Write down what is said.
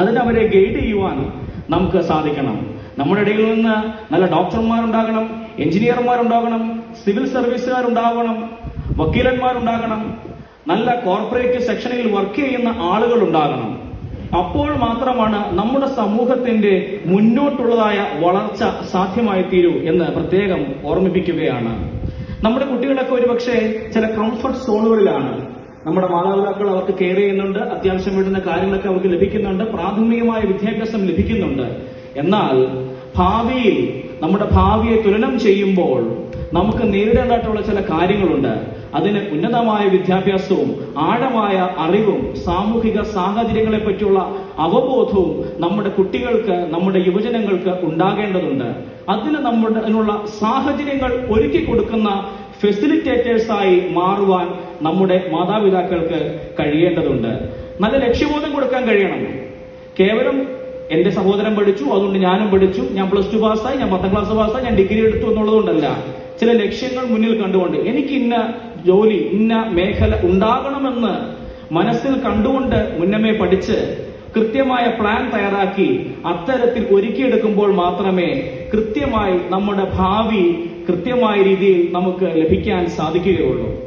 അതിന് അവരെ ഗൈഡ് ചെയ്യുവാൻ നമുക്ക് സാധിക്കണം. നമ്മുടെ ഇടയിൽ നിന്ന് നല്ല ഡോക്ടർമാരുണ്ടാകണം എഞ്ചിനീയർമാരുണ്ടാകണം സിവിൽ സർവീസുകാരുണ്ടാകണം വക്കീലന്മാരുണ്ടാകണം നല്ല കോർപ്പറേറ്റ് സെക്ഷനിൽ വർക്ക് ചെയ്യുന്ന ആളുകൾ ഉണ്ടാകണം അപ്പോൾ മാത്രമാണ് നമ്മുടെ സമൂഹത്തിന്റെ മുന്നോട്ടുള്ളതായ വളർച്ച സാധ്യമായി തീരൂ എന്ന് പ്രത്യേകം ഓർമ്മിപ്പിക്കുകയാണ്. നമ്മുടെ കുട്ടികളൊക്കെ ഒരുപക്ഷെ ചില കംഫർട്ട് സോണുകളിലാണ് നമ്മുടെ മാതാപിതാക്കൾ അവർക്ക് കെയർ ചെയ്യുന്നുണ്ട് അത്യാവശ്യം വേണ്ടുന്ന കാര്യങ്ങളൊക്കെ അവർക്ക് ലഭിക്കുന്നുണ്ട് പ്രാഥമികമായ വിദ്യാഭ്യാസം ലഭിക്കുന്നുണ്ട്. എന്നാൽ ഭാവിയിൽ നമ്മുടെ ഭാവിയെ തുലനം ചെയ്യുമ്പോൾ നമുക്ക് നേരിടേണ്ടതായിട്ടുള്ള ചില കാര്യങ്ങളുണ്ട്. അതിന് ഉന്നതമായ വിദ്യാഭ്യാസവും ആഴമായ അറിവും സാമൂഹിക സാഹചര്യങ്ങളെ പറ്റിയുള്ള അവബോധവും നമ്മുടെ കുട്ടികൾക്ക് നമ്മുടെ യുവജനങ്ങൾക്ക് ഉണ്ടാകേണ്ടതുണ്ട്. അതിന് നമ്മുടെ അതിനുള്ള സാഹചര്യങ്ങൾ ഒരുക്കി കൊടുക്കുന്ന ഫെസിലിറ്റേറ്റേഴ്സായി മാറുവാൻ നമ്മുടെ മാതാപിതാക്കൾക്ക് കഴിയേണ്ടതുണ്ട്. നല്ല ലക്ഷ്യബോധം കൊടുക്കാൻ കഴിയണം. കേവലം എന്റെ സഹോദരൻ പഠിച്ചു അതുകൊണ്ട് ഞാനും പഠിച്ചു. ഞാൻ പ്ലസ് ടു പാസ്സായി ഞാൻ പത്താം ക്ലാസ് പാസ്സായി ഞാൻ ഡിഗ്രി എടുത്തു എന്നുള്ളതുകൊണ്ടല്ല. ചില ലക്ഷ്യങ്ങൾ മുന്നിൽ കണ്ടുകൊണ്ട് എനിക്ക് ഇന്ന ജോലി ഇന്ന മേഖല ഉണ്ടാകണമെന്ന് മനസ്സിൽ കണ്ടുകൊണ്ട് മുന്നമേ പഠിച്ച് കൃത്യമായ പ്ലാൻ തയ്യാറാക്കി അത്തരത്തിൽ ഒരുക്കിയെടുക്കുമ്പോൾ മാത്രമേ കൃത്യമായി നമ്മുടെ ഭാവി കൃത്യമായ രീതിയിൽ നമുക്ക് ലഭിക്കാൻ സാധിക്കുകയുള്ളൂ.